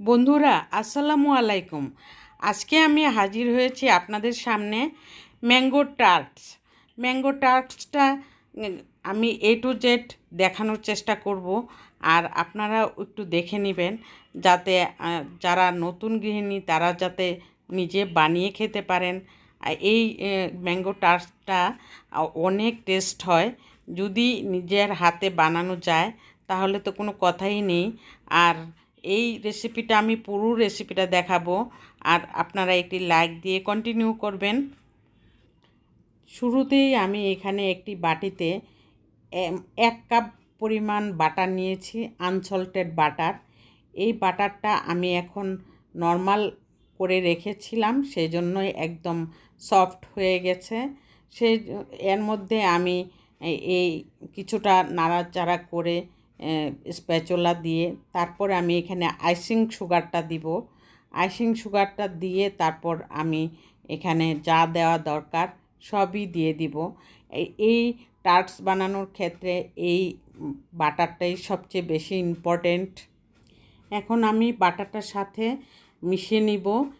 বন্ধুরা, আসসালামু আলাইকুম। আজকে আমি হাজির হয়েছি আপনাদের সামনে ম্যাঙ্গো টার্টস। ম্যাঙ্গো টার্টসটা আমি এ টু জেড দেখানোর চেষ্টা করব, আর আপনারা একটু দেখে নেবেন যাতে যারা নতুন গৃহিণী তারা যাতে নিজে বানিয়ে খেতে পারেন। এই ম্যাঙ্গো টার্টসটা অনেক টেস্ট হয়। যদি নিজের হাতে বানানো যায়, তাহলে তো কোনো কথাই নেই। আর এই রেসিপিটা আমি পুরো রেসিপিটা দেখাবো। আর আপনারা একটি লাইক দিয়ে কন্টিনিউ করবেন। শুরুতেই আমি এখানে একটি বাটিতে এক কাপ পরিমাণ বাটার নিয়েছি আনসল্টেড বাটার এই বাটারটা আমি এখন নর্মাল করে রেখেছিলাম সেই জন্যই একদম সফট হয়ে গেছে। সেই এর মধ্যে আমি এই কিছুটা নাড়াচাড়া করে স্প্যাচুলা দিয়ে, তারপর আমি এখানে আইসিং সুগারটা দিব। আইসিং সুগারটা দিয়ে তারপর আমি এখানে যা দেওয়া দরকার সবই দিয়ে দিব। এই- টার্টস বানানোর ক্ষেত্রে এই বাটারটাই সবচেয়ে বেশি ইম্পর্টেন্ট। এখন আমি বাটারটার সাথে মিশিয়ে নিব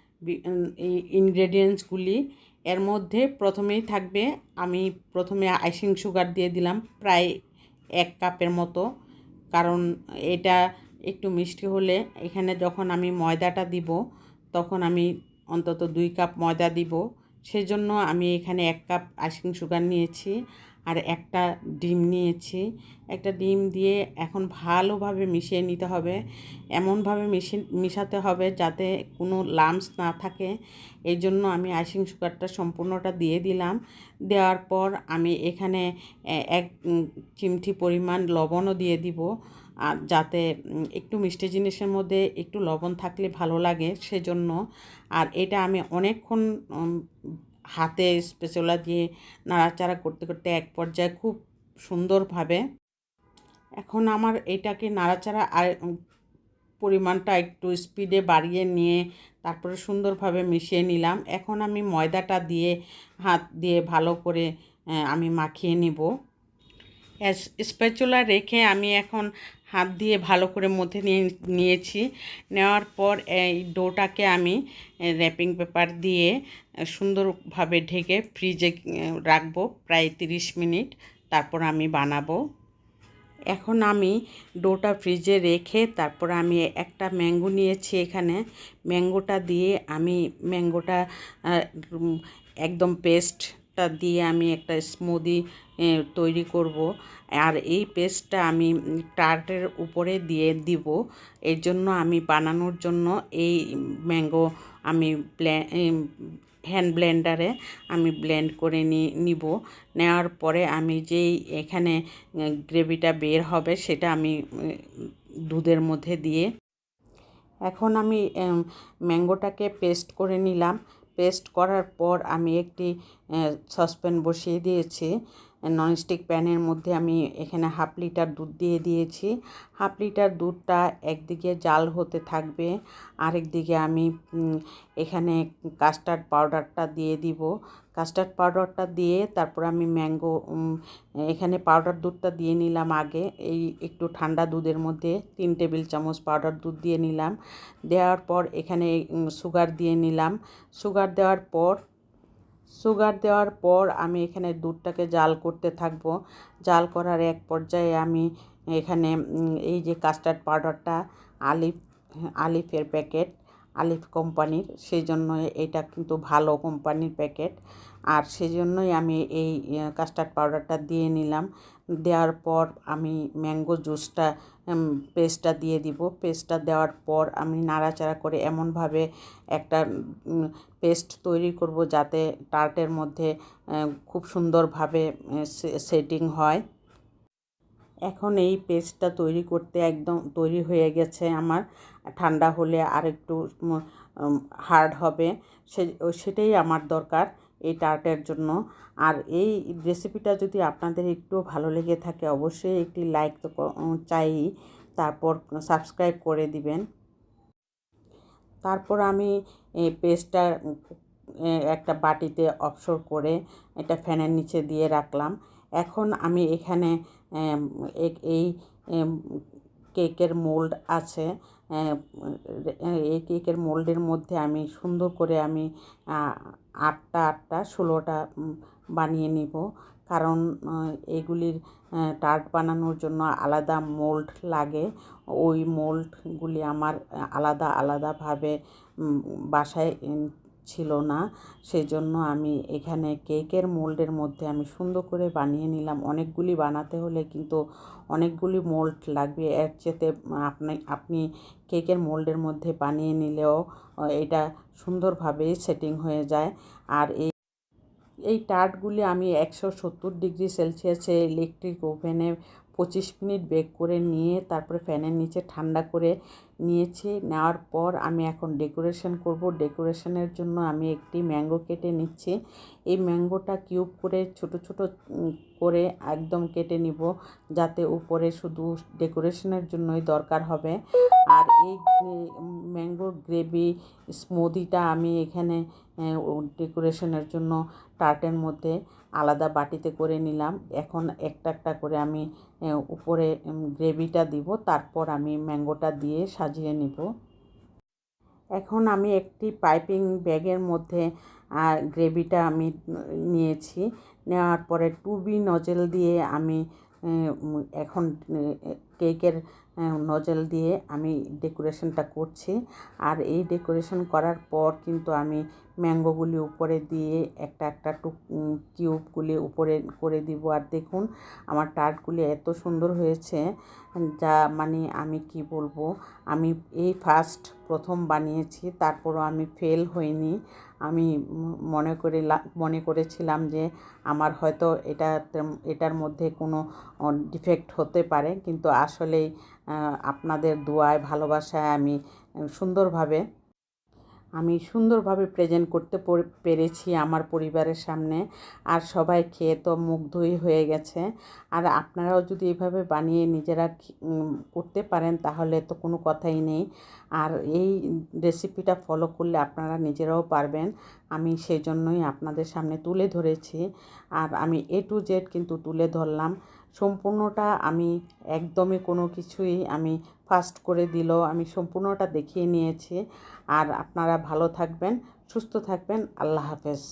ইনগ্রেডিয়েন্টসগুলি। এর মধ্যে প্রথমেই থাকবে, আমি প্রথমে আইসিং সুগার দিয়ে দিলাম, প্রায় এক কাপের মতো। কারণ এটা একটু মিষ্টি হলে এখানে যখন আমি ময়দাটা দিব, তখন আমি অন্তত দুই কাপ ময়দা দিব। সেজন্য আমি এখানে এক কাপ আইসিং সুগার নিয়েছি। আর একটা ডিম নিয়েছি। একটা ডিম দিয়ে এখন ভালোভাবে মিশিয়ে নিতে হবে। এমনভাবে মিশিয়ে মিশাতে হবে যাতে কোনো লামস না থাকে। এই জন্য আমি আইসিং সুগারটা সম্পূর্ণটা দিয়ে দিলাম। দেওয়ার পর আমি এখানে এক চিমটি পরিমাণ লবণও দিয়ে দিব। আর যাতে একটু মিষ্টি জিনিসের মধ্যে একটু লবণ থাকলে ভালো লাগে সেজন্য। আর এটা আমি অনেকক্ষণ হাতে স্পেচুলা দিয়ে নাড়াচাড়া করতে করতে এক পর্যায়ে খুব সুন্দরভাবে এখন আমার এটাকে নাড়াচাড়া আর পরিমাণটা একটু স্পিডে বাড়িয়ে নিয়ে তারপরে সুন্দরভাবে মিশিয়ে নিলাম। এখন আমি ময়দাটা দিয়ে, হাত দিয়ে ভালো করে আমি মাখিয়ে নেব। স্প্যাচুলা রেখে আমি এখন হাত দিয়ে ভালো করে মধ্যে নিয়ে নিয়েছি। নেওয়ার পর এই ডোটাকে আমি র্যাপিং পেপার দিয়ে সুন্দরভাবে ঢেকে ফ্রিজে রাখব প্রায় তিরিশ মিনিট। তারপর আমি বানাবো। এখন আমি ডোটা ফ্রিজে রেখে তারপর আমি একটা ম্যাঙ্গো নিয়েছি এখানে। ম্যাঙ্গোটা দিয়ে আমি ম্যাঙ্গোটা আহ, উম, পেস্টটা দিয়ে আমি একটা স্মুদি তৈরি করব। আর এই পেস্টটা আমি টার্টের উপরে দিয়ে দিব। এর জন্য আমি বানানোর জন্য এই ম্যাঙ্গো আমি হ্যান্ড ব্লেন্ডারে আমি ব্লেন্ড করে নিব। নেওয়ার পরে আমি যেই এখানে গ্রেভিটা বের হবে সেটা আমি দুধের মধ্যে দিয়ে। এখন আমি ম্যাঙ্গোটাকে পেস্ট করে নিলাম। পেস্ট করার পর আমি একটি সসপ্যান বসিয়ে দিয়েছি। ননস্টিক প্যানের মধ্যে আমি এখানে হাফ লিটার দুধ দিয়ে দিয়েছি। হাফ লিটার দুধটা একদিকে জাল হতে থাকবে আরেক দিকে আমি এখানে কাস্টার্ড পাউডারটা দিয়ে দিব। কাস্টার্ড পাউডারটা দিয়ে তারপর আমি ম্যাঙ্গো এখানে পাউডার দুধটা দিয়ে নিলাম আগে। এই একটু ঠান্ডা দুধের মধ্যে তিন টেবিল চামচ পাউডার দুধ দিয়ে নিলাম। দেওয়ার পর এখানে সুগার দিয়ে নিলাম। সুগার দেওয়ার পর সুগার দেওয়ার পর আমি এখানে দুধটাকে জাল করতে থাকব। জাল করার এক পর্যায়ে আমি এখানে এই যে কাস্টার্ড পাউডারটা আলিফ, আলিফের প্যাকেট আলিফ কোম্পানির সেই জন্য এটা কিন্তু ভালো কোম্পানির প্যাকেট। আর সেই জন্যই আমি এই কাস্টার্ড পাউডারটা দিয়ে নিলাম। দেওয়ার পর আমি ম্যাঙ্গো জুসটা পেস্টটা দিয়ে দিব। পেস্টটা দেওয়ার পর আমি নাড়াচাড়া করে এমনভাবে একটা পেস্ট তৈরি করব যাতে টার্টের মধ্যে খুব সুন্দরভাবে সেটিং হয়। এখন এই পেস্টটা তৈরি করতে একদম তৈরি হয়ে গেছে আমার। ঠান্ডা হলে আর একটু হার্ড হবে। সে সেটাই আমার দরকার এই টার্টের জন্য। আর এই রেসিপিটা যদি আপনাদের একটু ভালো লেগে থাকে, অবশ্যই একটি লাইক তো চাই। তারপর সাবস্ক্রাইব করে দিবেন। তারপর আমি এই পেস্টটা একটা বাটিতে অবসর করে এটা ফ্যানের নিচে দিয়ে রাখলাম। এখন আমি এখানে এই কেকের মোল্ড আছে এই কেকের মোল্ডের মধ্যে আমি সুন্দর করে আমি আটটা আটটা, ষোলোটা বানিয়ে নিব। কারণ এগুলির টার্ট বানানোর জন্য আলাদা মোল্ড লাগে। ওই মোল্ডগুলি আমার আলাদা, আলাদাভাবে বাসায় ছিল না। সেজন্য আমি এখানে কেকের মোল্ডের মধ্যে আমি সুন্দর করে বানিয়ে নিলাম। অনেকগুলি বানাতে হলে কিন্তু অনেকগুলি মোল্ড লাগবে। এর চেতে আপনি আপনি কেকের মোল্ডের মধ্যে বানিয়ে নিলেও এটা সুন্দরভাবেই সেটিং হয়ে যায়। আর এই এই টার্টগুলি আমি একশো সত্তর ডিগ্রি সেলসিয়াসে ইলেকট্রিক ওভেনে পঁচিশ মিনিট বেক করে নিয়ে, তারপরে ফ্যানের নিচে ঠান্ডা করে নিয়েছি, নেওয়ার পর আমি এখন ডেকোরেশন করব। ডেকোরেশনের জন্য আমি একটি ম্যাঙ্গো কেটে নিচ্ছি। এই ম্যাঙ্গোটা কিউব করে, ছোট ছোট করে একদম কেটে নিব, যাতে উপরে শুধু ডেকোরেশনের জন্যই দরকার হবে। আর এই ম্যাঙ্গোর গ্রেভি স্মুদিটা আমি এখানে ডেকোরেশনের জন্য টার্টের মধ্যে আলাদা বাটিতে করে নিলাম। এখন একটা একটা করে আমি উপরে গ্রেভিটা দিব। তারপর আমি ম্যাঙ্গোটা দিয়ে সাজিয়ে নিব। এখন আমি একটি পাইপিং ব্যাগের মধ্যে আর গ্রেভিটা আমি নিয়েছি। নেওয়ার পরে টুবি নজেল দিয়ে আমি এখন কেকের নজেল দিয়ে আমি ডেকোরেশনটা করছি। আর এই ডেকোরেশন করার পর কিন্তু আমি ম্যাঙ্গোগুলি উপরে দিয়ে একটা একটা টুক কিউবগুলি উপরে করে দিব। আর দেখুন, আমার টার্টগুলি এত সুন্দর হয়েছে, যা মানে আমি কি বলব, আমি এই ফার্স্ট প্রথম বানিয়েছি, তারপরও আমি ফেল হইনি। আমি মনে করে মনে করেছিলাম যে আমার হয়তো এটা এটার মধ্যে কোনো ডিফেক্ট হতে পারে। কিন্তু আসলেই আপনাদের দোয়ায় ভালোবাসায় আমি সুন্দরভাবে আমি সুন্দরভাবে প্রেজেন্ট করতে পেরেছি আমার পরিবারের সামনে। আর সবাই খেয়ে তো মুগ্ধই হয়ে গেছে। আর আপনারাও যদি এভাবে বানিয়ে নিজেরা করতে পারেন তাহলে তো কোনো কথাই নেই। আর এই রেসিপিটা ফলো করলে আপনারা নিজেরাও পারবেন। আমি সেই জন্যই আপনাদের সামনে তুলে ধরেছি। আর আমি এ টু জেড কিন্তু তুলে ধরলাম। সম্পূর্ণটা আমি একদমই কোনো কিছুই আমি ফাস্ট করে দিল, আমি সম্পূর্ণটা দেখিয়ে নিয়েছি। আর আপনারা ভালো থাকবেন, সুস্থ থাকবেন, আল্লাহ হাফেজ।